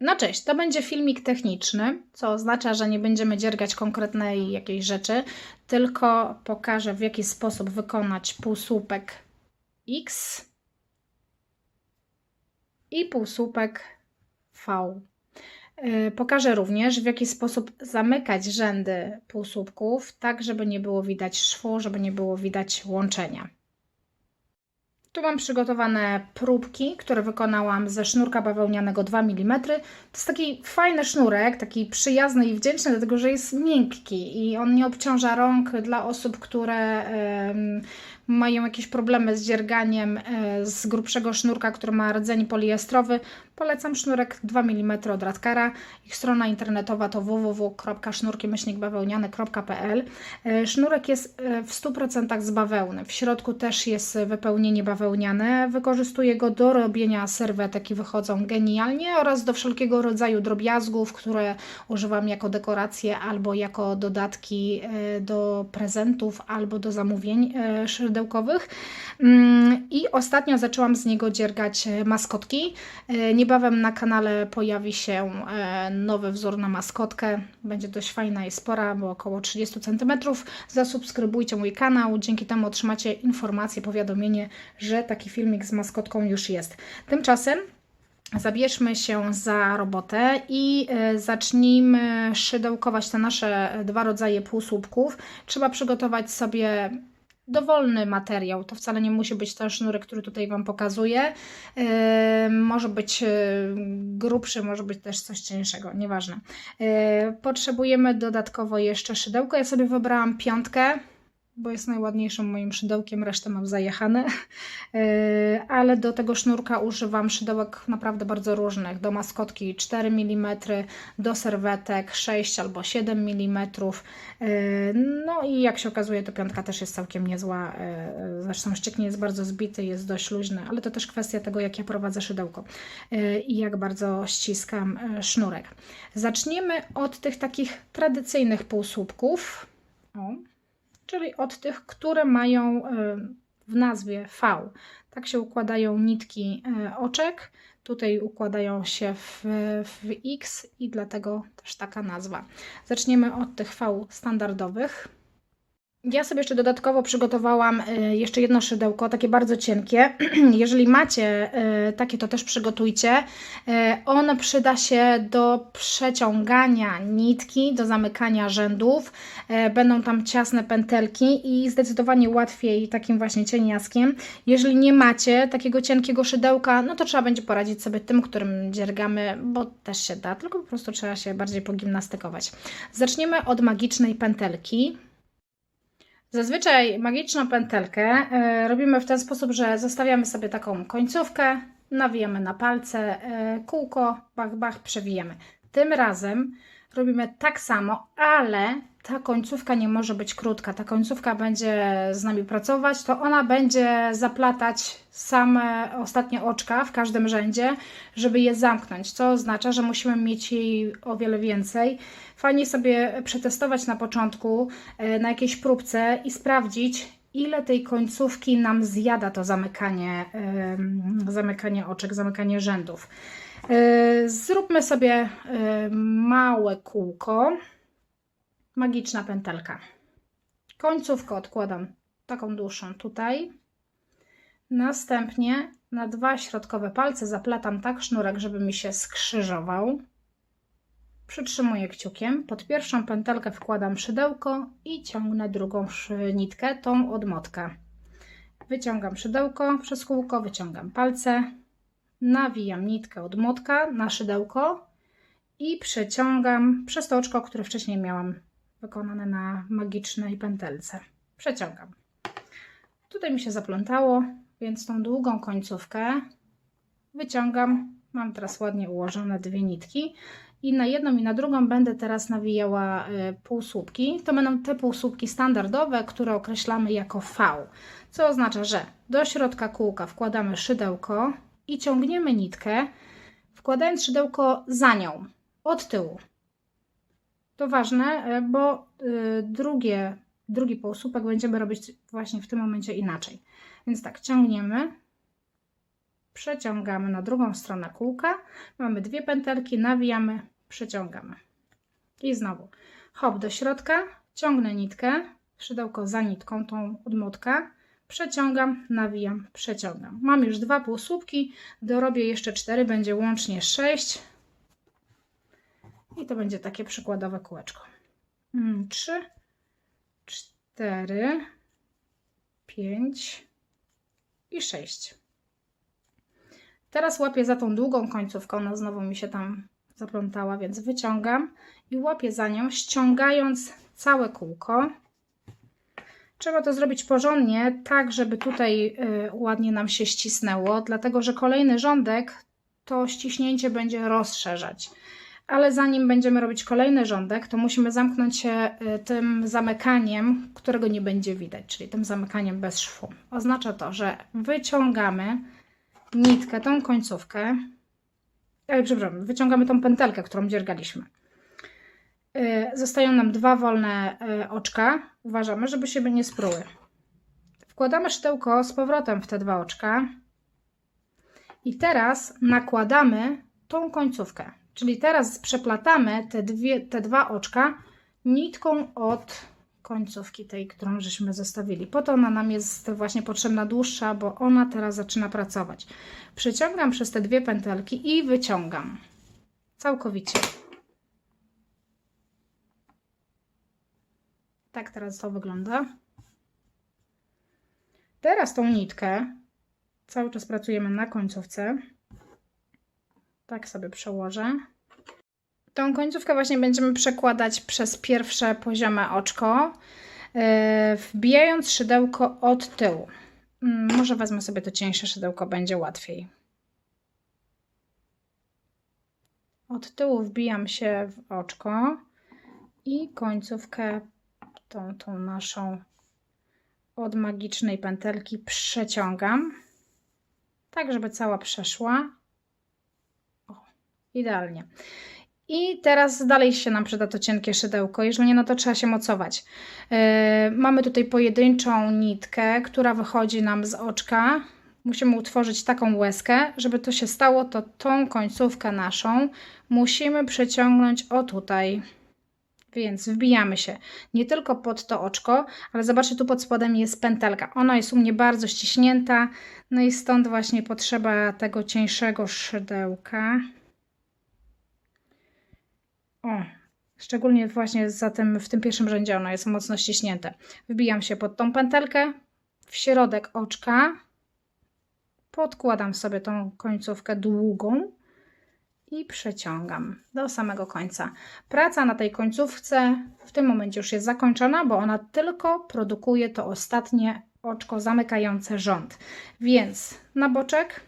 No cześć, to będzie filmik techniczny, co oznacza, że nie będziemy dziergać konkretnej jakiejś rzeczy, tylko pokażę w jaki sposób wykonać półsłupek X i półsłupek V. Yy, Pokażę również, w jaki sposób zamykać rzędy półsłupków, tak żeby nie było widać szwu, żeby nie było widać łączenia. Tu mam przygotowane próbki, które wykonałam ze sznurka bawełnianego 2 mm. To jest taki fajny sznurek, taki przyjazny i wdzięczny, dlatego że jest miękki i on nie obciąża rąk dla osób, które mają jakieś problemy z dzierganiem e, z grubszego sznurka, który ma rdzeń poliestrowy. Polecam sznurek 2 mm od Radkara. Ich strona internetowa to www.sznurki-bawełniane.pl E, Sznurek jest e, w 100% z bawełny. W środku też jest wypełnienie bawełniane. Wykorzystuję go do robienia serwetek i wychodzą genialnie oraz do wszelkiego rodzaju drobiazgów, które używam jako dekoracje albo jako dodatki do prezentów albo do zamówień szydełkowych. Mm, I ostatnio zaczęłam z niego dziergać e, maskotki. E, Niebawem na kanale pojawi się e, nowy wzór na maskotkę. Będzie dość fajna i spora, bo około 30 cm. Zasubskrybujcie mój kanał, dzięki temu otrzymacie informację, powiadomienie, że taki filmik z maskotką już jest. Tymczasem zabierzmy się za robotę i zacznijmy szydełkować te nasze dwa rodzaje półsłupków. Trzeba przygotować sobie dowolny materiał. To wcale nie musi być ten sznurek, który tutaj Wam pokazuję. Yy, może być yy, grubszy, może być też coś cieńszego, nieważne. Yy, potrzebujemy dodatkowo jeszcze szydełko. Ja sobie wybrałam piątkę, bo jest najładniejszym moim szydełkiem, resztę mam zajechane. Yy, ale do tego sznurka używam szydełek naprawdę bardzo różnych. Do maskotki 4 mm, do serwetek 6 albo 7 mm. Yy, No i jak się okazuje, to piątka też jest całkiem niezła. Yy, Zresztą szczyk nie jest bardzo zbity, jest dość luźny, ale to też kwestia tego, jak ja prowadzę szydełko i jak bardzo ściskam sznurek. Zaczniemy od tych takich tradycyjnych półsłupków. O czyli od tych, które mają e, w nazwie V. Tak się układają nitki e, oczek. Tutaj układają się w, w X i dlatego też taka nazwa. Zaczniemy od tych V standardowych. Ja sobie jeszcze dodatkowo przygotowałam e, jeszcze jedno szydełko, takie bardzo cienkie. Jeżeli macie e, takie, to też przygotujcie. E, Ono przyda się do przeciągania nitki, do zamykania rzędów. Będą tam ciasne pętelki i zdecydowanie łatwiej takim właśnie cieniaskiem. Jeżeli nie macie takiego cienkiego szydełka, no to trzeba będzie poradzić sobie tym, którym dziergamy, bo też się da, tylko po prostu trzeba się bardziej pogimnastykować. Zaczniemy od magicznej pętelki. Zazwyczaj magiczną pętelkę e, robimy w ten sposób, że zostawiamy sobie taką końcówkę, nawijamy na palce, e, kółko, bach, bach, przewijemy. Tym razem robimy tak samo, ale ta końcówka nie może być krótka. Ta końcówka będzie z nami pracować, to ona będzie zaplatać same ostatnie oczka w każdym rzędzie, żeby je zamknąć, co oznacza, że musimy mieć jej o wiele więcej. Fajnie sobie przetestować na początku e, na jakiejś próbce i sprawdzić, ile tej końcówki nam zjada to zamykanie, zamykanie oczek, zamykanie rzędów. E, Zróbmy sobie e, małe kółko. Magiczna pętelka. Końcówkę odkładam taką dłuższą tutaj. Następnie na dwa środkowe palce zaplatam tak sznurek, żeby mi się skrzyżował. Przytrzymuję kciukiem. Pod pierwszą pętelkę wkładam szydełko i ciągnę drugą nitkę, tą od motka. Wyciągam szydełko przez kółko, wyciągam palce, nawijam nitkę od motka na szydełko i przeciągam przez to oczko, które wcześniej miałam wykonane na magicznej pętelce. Przeciągam. Tutaj mi się zaplątało, więc tą długą końcówkę wyciągam. Mam teraz ładnie ułożone dwie nitki i na jedną i na drugą będę teraz nawijała y, półsłupki. To będą te półsłupki standardowe, które określamy jako V, co oznacza, że do środka kółka wkładamy szydełko i ciągniemy nitkę, wkładając szydełko za nią, od tyłu. To ważne, y, bo y, drugie, drugi półsłupek będziemy robić właśnie w tym momencie inaczej. Więc tak, ciągniemy, przeciągamy na drugą stronę kółka. Mamy dwie pętelki, nawijamy, przeciągamy. I znowu hop do środka, ciągnę nitkę, szydełko za nitką, tą odmutkę, przeciągam, nawijam, przeciągam. Mam już dwa półsłupki, dorobię jeszcze cztery, będzie łącznie sześć. I to będzie takie przykładowe kółeczko. Mm, Trzy, cztery, pięć i sześć. Teraz łapię za tą długą końcówką, ona znowu mi się tam zaplątała, więc wyciągam i łapię za nią, ściągając całe kółko. Trzeba to zrobić porządnie, tak żeby tutaj y, ładnie nam się ścisnęło, dlatego że kolejny rządek to ściśnięcie będzie rozszerzać. Ale zanim będziemy robić kolejny rządek, to musimy zamknąć się y, tym zamykaniem, którego nie będzie widać, czyli tym zamykaniem bez szwu. Oznacza to, że wyciągamy nitkę, tą końcówkę, e, przepraszam, wyciągamy tą pętelkę, którą dziergaliśmy. Y, Zostają nam dwa wolne y, oczka. Uważamy, żeby się nie spruły. Wkładamy szydełko z powrotem w te dwa oczka. I teraz nakładamy tą końcówkę. Czyli teraz przeplatamy te, dwie, te dwa oczka nitką od końcówki tej, którą żeśmy zostawili. Po to ona nam jest właśnie potrzebna dłuższa, bo ona teraz zaczyna pracować. Przeciągam przez te dwie pętelki i wyciągam. Całkowicie. Tak teraz to wygląda. Teraz tą nitkę cały czas pracujemy na końcówce. Tak sobie przełożę. Tą końcówkę właśnie będziemy przekładać przez pierwsze poziome oczko, yy, wbijając szydełko od tyłu. Mm, Może wezmę sobie to cieńsze szydełko, będzie łatwiej. Od tyłu wbijam się w oczko i końcówkę tą, tą naszą od magicznej pętelki przeciągam, tak żeby cała przeszła. O, idealnie. I teraz dalej się nam przyda to cienkie szydełko. Jeżeli nie, no to trzeba się mocować. Yy, mamy tutaj pojedynczą nitkę, która wychodzi nam z oczka. Musimy utworzyć taką łezkę. Żeby to się stało, to tą końcówkę naszą musimy przeciągnąć o tutaj. Więc wbijamy się nie tylko pod to oczko, ale zobaczcie, tu pod spodem jest pętelka. Ona jest u mnie bardzo ściśnięta, no i stąd właśnie potrzeba tego cieńszego szydełka. O, szczególnie właśnie za tym, w tym pierwszym rzędzie ono jest mocno ściśnięte. Wbijam się pod tą pętelkę, w środek oczka, podkładam sobie tą końcówkę długą i przeciągam do samego końca. Praca na tej końcówce w tym momencie już jest zakończona, bo ona tylko produkuje to ostatnie oczko zamykające rząd. Więc na boczek,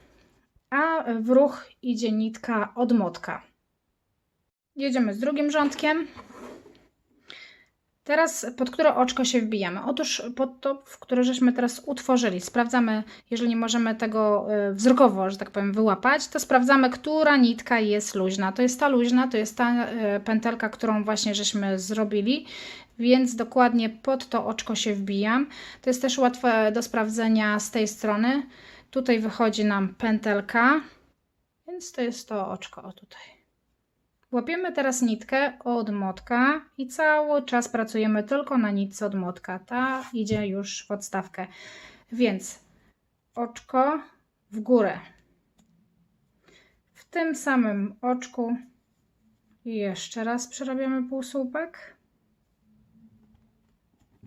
a w ruch idzie nitka odmotka. Jedziemy z drugim rządkiem. Teraz pod które oczko się wbijamy? Otóż pod to, w które żeśmy teraz utworzyli. Sprawdzamy, jeżeli nie możemy tego y, wzrokowo, że tak powiem, wyłapać, to sprawdzamy, która nitka jest luźna. To jest ta luźna, to jest ta y, pętelka, którą właśnie żeśmy zrobili, więc dokładnie pod to oczko się wbijam. To jest też łatwe do sprawdzenia z tej strony. Tutaj wychodzi nam pętelka, więc to jest to oczko, o tutaj. Łapiemy teraz nitkę od motka i cały czas pracujemy tylko na nitce od motka. Ta idzie już w odstawkę. Więc oczko w górę. W tym samym oczku jeszcze raz przerabiamy półsłupek.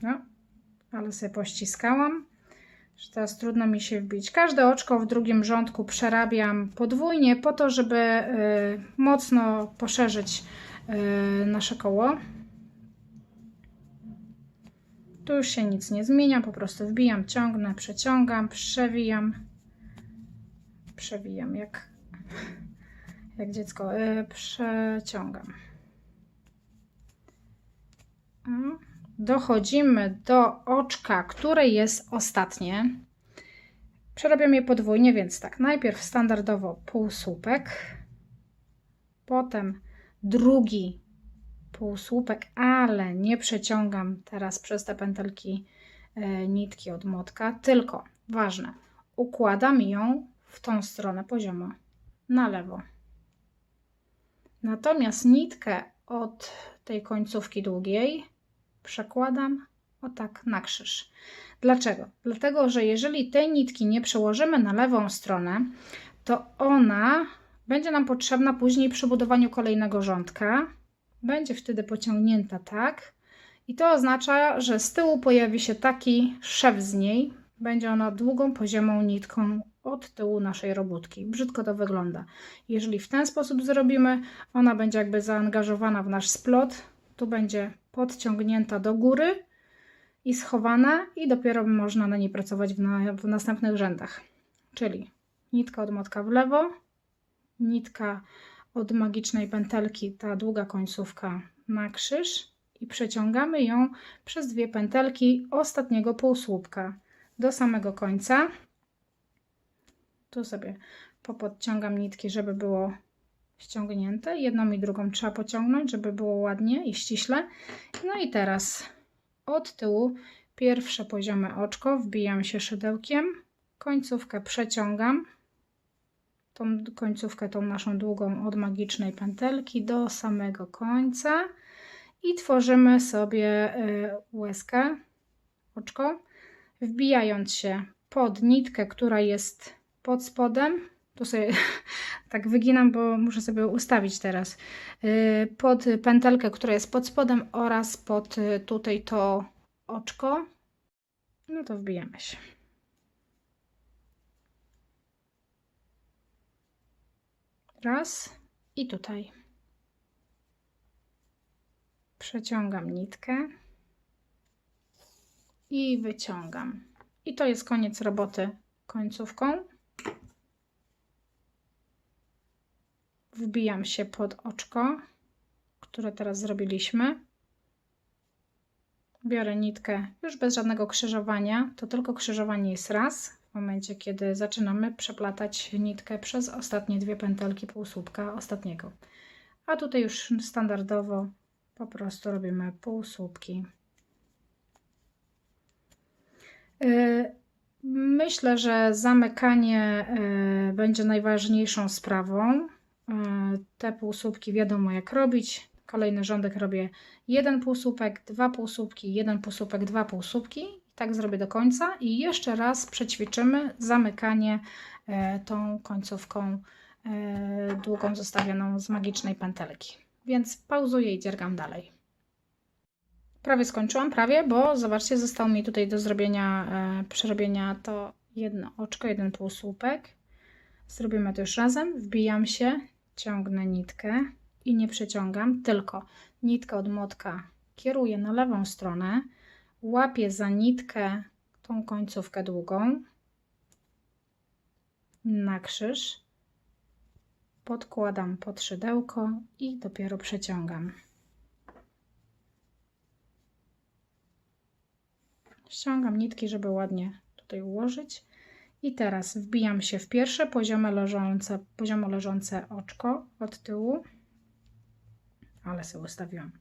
No, ale sobie pościskałam teraz trudno mi się wbić. Każde oczko w drugim rządku przerabiam podwójnie po to, żeby y, mocno poszerzyć y, nasze koło. Tu już się nic nie zmienia, po prostu wbijam, ciągnę, przeciągam, przewijam, przewijam jak, jak dziecko, y, przeciągam. Dochodzimy do oczka, które jest ostatnie. Przerabiam je podwójnie, więc tak, najpierw standardowo półsłupek, potem drugi półsłupek, ale nie przeciągam teraz przez te pętelki e, nitki od motka, tylko ważne, układam ją w tą stronę poziomo, na lewo. Natomiast nitkę od tej końcówki długiej przekładam o tak na krzyż. Dlaczego? Dlatego, że jeżeli tej nitki nie przełożymy na lewą stronę, to ona będzie nam potrzebna później przy budowaniu kolejnego rządka. Będzie wtedy pociągnięta tak. I to oznacza, że z tyłu pojawi się taki szef z niej. Będzie ona długą, poziomą nitką od tyłu naszej robótki. Brzydko to wygląda. Jeżeli w ten sposób zrobimy, ona będzie jakby zaangażowana w nasz splot. Tu będzie podciągnięta do góry i schowana i dopiero można na niej pracować w, na, w następnych rzędach. Czyli nitka od motka w lewo, nitka od magicznej pętelki, ta długa końcówka na krzyż i przeciągamy ją przez dwie pętelki ostatniego półsłupka do samego końca. Tu sobie popodciągam nitki, żeby było ściągnięte. Jedną i drugą trzeba pociągnąć, żeby było ładnie i ściśle. No i teraz od tyłu pierwsze poziome oczko, wbijam się szydełkiem, końcówkę przeciągam, tą końcówkę, tą naszą długą od magicznej pętelki do samego końca i tworzymy sobie y, łezkę, oczko, wbijając się pod nitkę, która jest pod spodem. Tu sobie tak wyginam, bo muszę sobie ustawić teraz. Y, pod pętelkę, która jest pod spodem oraz pod y, tutaj to oczko. No to wbijamy się. Raz i tutaj. Przeciągam nitkę i wyciągam. I to jest koniec roboty końcówką. Wbijam się pod oczko, które teraz zrobiliśmy. Biorę nitkę już bez żadnego krzyżowania, to tylko krzyżowanie jest raz w momencie, kiedy zaczynamy przeplatać nitkę przez ostatnie dwie pętelki półsłupka ostatniego. A tutaj już standardowo po prostu robimy półsłupki. Yy, myślę, że zamykanie yy, będzie najważniejszą sprawą. Yy, te półsłupki wiadomo jak robić. Kolejny rządek robię jeden półsłupek, dwa półsłupki, jeden półsłupek, dwa półsłupki tak zrobię do końca i jeszcze raz przećwiczymy zamykanie e, tą końcówką e, długą zostawioną z magicznej pętelki. Więc pauzuję i dziergam dalej. Prawie skończyłam, prawie, bo zobaczcie, zostało mi tutaj do zrobienia, e, przerobienia to jedno oczko, jeden półsłupek. Zrobimy to już razem. Wbijam się, ciągnę nitkę i nie przeciągam, tylko nitkę od młotka kieruję na lewą stronę, łapię za nitkę tą końcówkę długą na krzyż, podkładam pod szydełko i dopiero przeciągam. Ściągam nitki, żeby ładnie tutaj ułożyć. I teraz wbijam się w pierwsze poziome leżące, poziomo leżące oczko od tyłu, ale sobie ustawiłam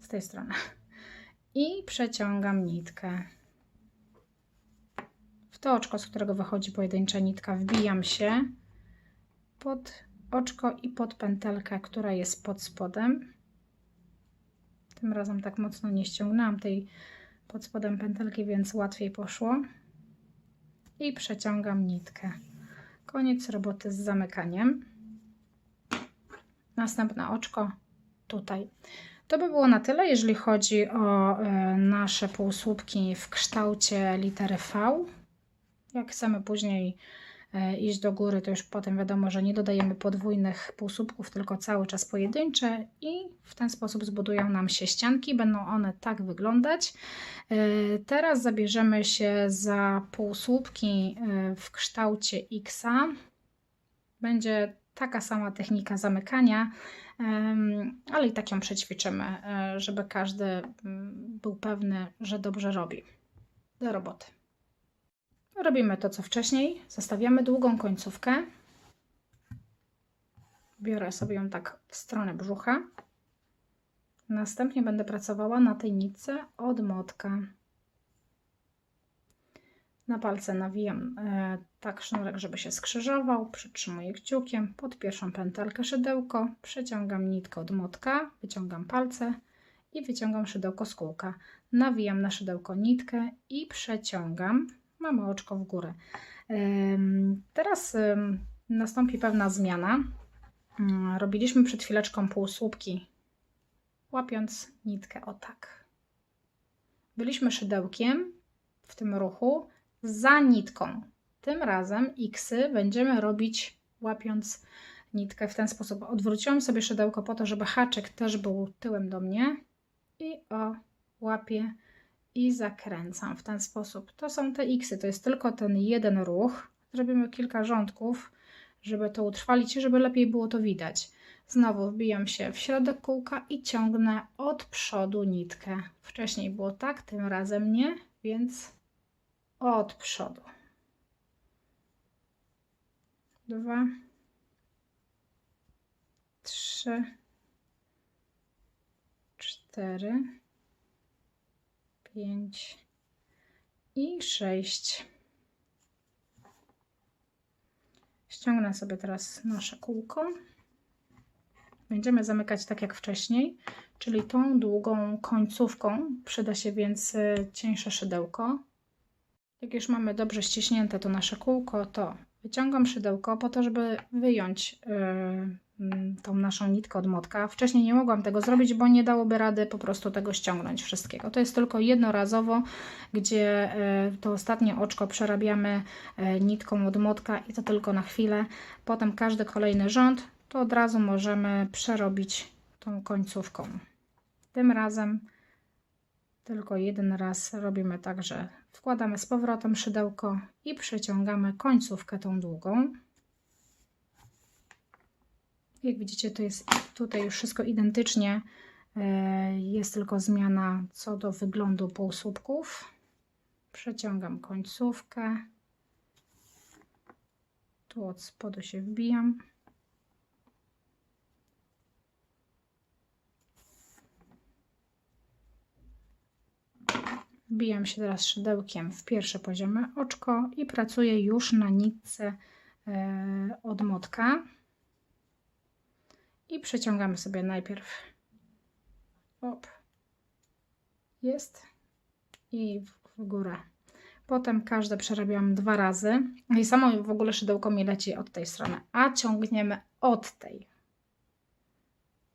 z tej strony i przeciągam nitkę. W to oczko, z którego wychodzi pojedyncza nitka, wbijam się pod oczko i pod pętelkę, która jest pod spodem. Tym razem tak mocno nie ściągnęłam tej pod spodem pętelki, więc łatwiej poszło. I przeciągam nitkę. Koniec roboty z zamykaniem. Następne oczko tutaj. To by było na tyle, jeżeli chodzi o e, nasze półsłupki w kształcie litery V. Jak chcemy później iść do góry, to już potem wiadomo, że nie dodajemy podwójnych półsłupków, tylko cały czas pojedyncze i w ten sposób zbudują nam się ścianki. Będą one tak wyglądać. E, teraz zabierzemy się za półsłupki w kształcie X. Będzie taka sama technika zamykania, ale i tak ją przećwiczymy, e, żeby każdy mm, był pewny, że dobrze robi. Do roboty. Robimy to, co wcześniej. Zostawiamy długą końcówkę. Biorę sobie ją tak w stronę brzucha. Następnie będę pracowała na tej nitce od motka. Na palce nawijam e, tak sznurek, żeby się skrzyżował, przytrzymuję kciukiem, pod pierwszą pętelkę szydełko, przeciągam nitkę od motka, wyciągam palce i wyciągam szydełko z kółka. Nawijam na szydełko nitkę i przeciągam. Mamy oczko w górę. Teraz nastąpi pewna zmiana. Mm, Robiliśmy przed chwileczką półsłupki, łapiąc nitkę o tak. Byliśmy szydełkiem w tym ruchu za nitką. Tym razem xy będziemy robić łapiąc nitkę w ten sposób. Odwróciłam sobie szydełko po to, żeby haczyk też był tyłem do mnie i o łapię i zakręcam w ten sposób. To są te xy, to jest tylko ten jeden ruch. Zrobimy kilka rządków, żeby to utrwalić i żeby lepiej było to widać. Znowu wbijam się w środek kółka i ciągnę od przodu nitkę. Wcześniej było tak, tym razem nie, więc od przodu. Dwa, trzy, cztery, pięć i sześć. Ściągnę sobie teraz nasze kółko. Będziemy zamykać tak jak wcześniej, czyli tą długą końcówką. Przyda się więc y, cieńsze szydełko. Jak już mamy dobrze ściśnięte to nasze kółko, to wyciągam szydełko po to, żeby wyjąć mm, tą naszą nitkę od motka. Wcześniej nie mogłam tego zrobić, bo nie dałoby rady po prostu tego ściągnąć wszystkiego. To jest tylko jednorazowo, gdzie yy, to ostatnie oczko przerabiamy yy, nitką od motka i to tylko na chwilę. Potem każdy kolejny rząd to od razu możemy przerobić tą końcówką. Tym razem tylko jeden raz robimy tak, że wkładamy z powrotem szydełko i przeciągamy końcówkę tą długą. Jak widzicie, to jest tutaj już wszystko identycznie. e, Jest tylko zmiana co do wyglądu półsłupków. Przeciągam końcówkę. Tu od spodu się wbijam. Wbijam się teraz szydełkiem w pierwsze poziome oczko i pracuję już na nitce e, od motka. I przeciągamy sobie najpierw. Op. Jest. I w, górę. Potem każde przerabiam dwa razy. No I samo w ogóle szydełko mi leci od tej strony, a ciągniemy od tej.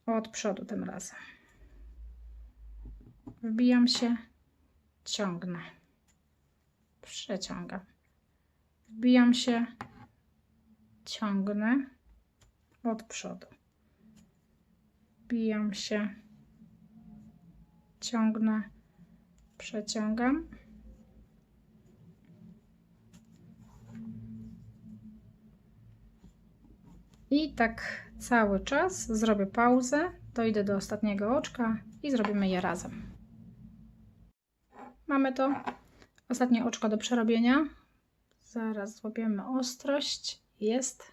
Od przodu tym razem. Wbijam się ciągnę, przeciągam, wbijam się, ciągnę od przodu, wbijam się, ciągnę, przeciągam. I tak cały czas zrobię pauzę, dojdę do ostatniego oczka i zrobimy je razem. Mamy to. Ostatnie oczko do przerobienia. Zaraz złapiemy ostrość. Jest.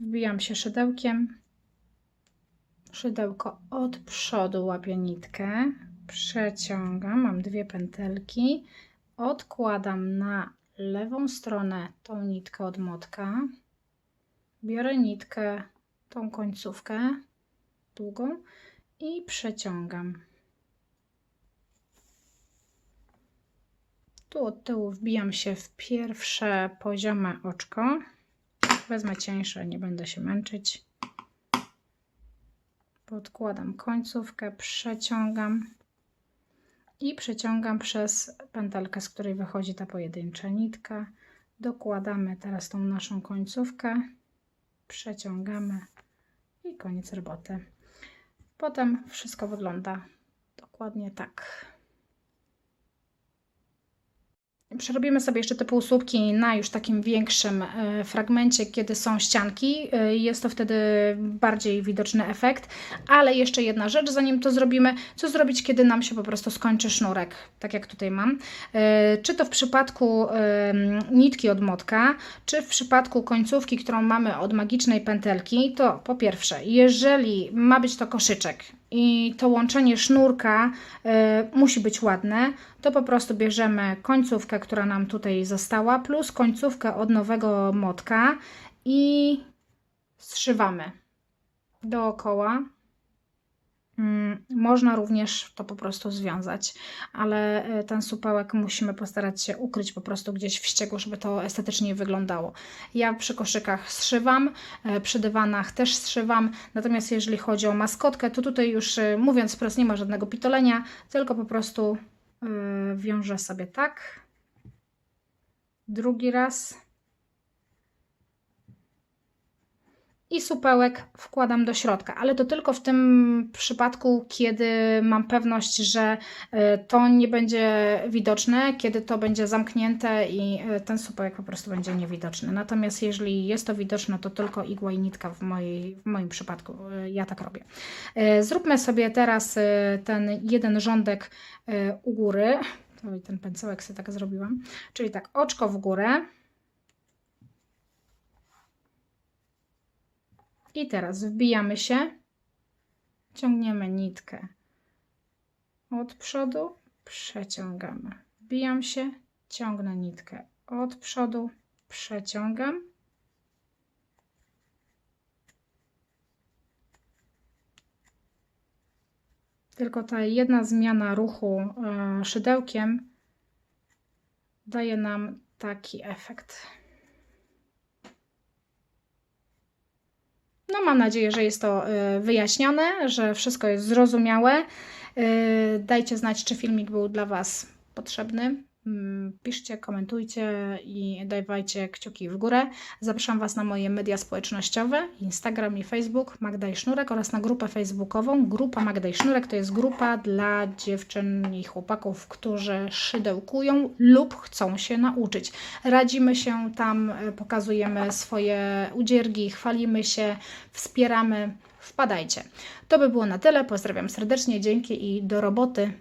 Wbijam się szydełkiem. Szydełko od przodu łapię nitkę. Przeciągam. Mam dwie pętelki. Odkładam na lewą stronę tą nitkę od motka. Biorę nitkę, tą końcówkę długą i przeciągam. Tu od tyłu wbijam się w pierwsze poziome oczko. Wezmę cieńsze, nie będę się męczyć. Podkładam końcówkę, przeciągam i przeciągam przez pętelkę, z której wychodzi ta pojedyncza nitka. Dokładamy teraz tą naszą końcówkę, przeciągamy i koniec roboty. Potem wszystko wygląda dokładnie tak. Przerobimy sobie jeszcze te półsłupki na już takim większym e, fragmencie, kiedy są ścianki. E, Jest to wtedy bardziej widoczny efekt. Ale jeszcze jedna rzecz, zanim to zrobimy, co zrobić, kiedy nam się po prostu skończy sznurek, tak jak tutaj mam. E, Czy to w przypadku nitki od motka, czy w przypadku końcówki, którą mamy od magicznej pętelki, to po pierwsze, jeżeli ma być to koszyczek i to łączenie sznurka e, musi być ładne, to po prostu bierzemy końcówkę, która nam tutaj została, plus końcówkę od nowego motka i zszywamy dookoła. Można również to po prostu związać, ale e, ten supełek musimy postarać się ukryć po prostu gdzieś w ściegu, żeby to estetycznie wyglądało. Ja przy koszykach zszywam, e, przy dywanach też zszywam, natomiast jeżeli chodzi o maskotkę, to tutaj już e, mówiąc wprost nie ma żadnego pitolenia, tylko po prostu wiążę sobie tak. Drugi raz. I supełek wkładam do środka, ale to tylko w tym przypadku, kiedy mam pewność, że e, to nie będzie widoczne, kiedy to będzie zamknięte i e, ten supełek po prostu będzie niewidoczny. Natomiast jeżeli jest to widoczne, to tylko igła i nitka w, mojej, w moim przypadku. E, Ja tak robię. Zróbmy sobie teraz ten jeden rządek u góry. Ten pędzełek sobie tak zrobiłam. Czyli tak, oczko w górę. I teraz wbijamy się, ciągniemy nitkę od przodu, przeciągamy. Wbijam się, ciągnę nitkę od przodu, przeciągam. Tylko ta jedna zmiana ruchu e, szydełkiem daje nam taki efekt. No, mam nadzieję, że jest to y, wyjaśnione, że wszystko jest zrozumiałe. Y, Dajcie znać, czy filmik był dla Was potrzebny. Mm, Piszcie, komentujcie i dawajcie kciuki w górę. Zapraszam Was na moje media społecznościowe, Instagram i Facebook Magda i Sznurek oraz na grupę facebookową. Grupa Magda i Sznurek to jest grupa dla dziewczyn i chłopaków, którzy szydełkują lub chcą się nauczyć. Radzimy się tam, y, pokazujemy swoje udziergi, chwalimy się, wspieramy. Wpadajcie. To by było na tyle. Pozdrawiam serdecznie, dzięki i do roboty.